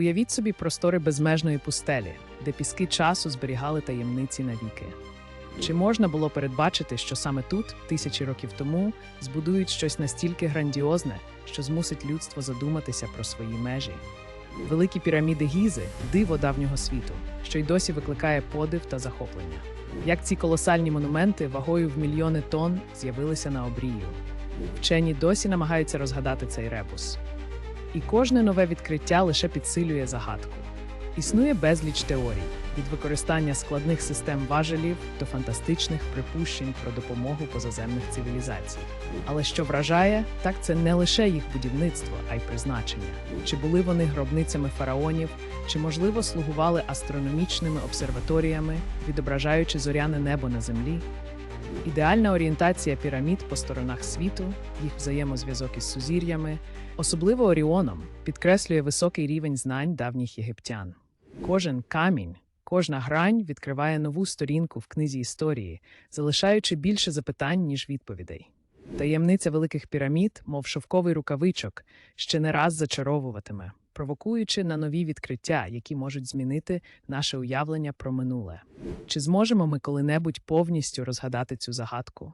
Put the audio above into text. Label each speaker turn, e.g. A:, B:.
A: Уявіть собі простори безмежної пустелі, де піски часу зберігали таємниці навіки. Чи можна було передбачити, що саме тут, тисячі років тому, збудують щось настільки грандіозне, що змусить людство задуматися про свої межі? Великі піраміди Гізи диво давнього світу, що й досі викликає подив та захоплення. Як ці колосальні монументи вагою в мільйони тонн з'явилися на обрію. Вчені досі намагаються розгадати цей ребус. І кожне нове відкриття лише підсилює загадку. Існує безліч теорій від використання складних систем важелів до фантастичних припущень про допомогу позаземних цивілізацій. Але що вражає, так це не лише їх будівництво, а й призначення. Чи були вони гробницями фараонів, чи можливо слугували астрономічними обсерваторіями, відображаючи зоряне небо на землі? Ідеальна орієнтація пірамід по сторонах світу, їх взаємозв'язок із сузір'ями, особливо Оріоном, підкреслює високий рівень знань давніх єгиптян. Кожен камінь, кожна грань відкриває нову сторінку в книзі історії, залишаючи більше запитань, ніж відповідей. Таємниця великих пірамід, мов шовковий рукавичок, ще не раз зачаровуватиме, провокуючи на нові відкриття, які можуть змінити наше уявлення про минуле. Чи зможемо ми коли-небудь повністю розгадати цю загадку?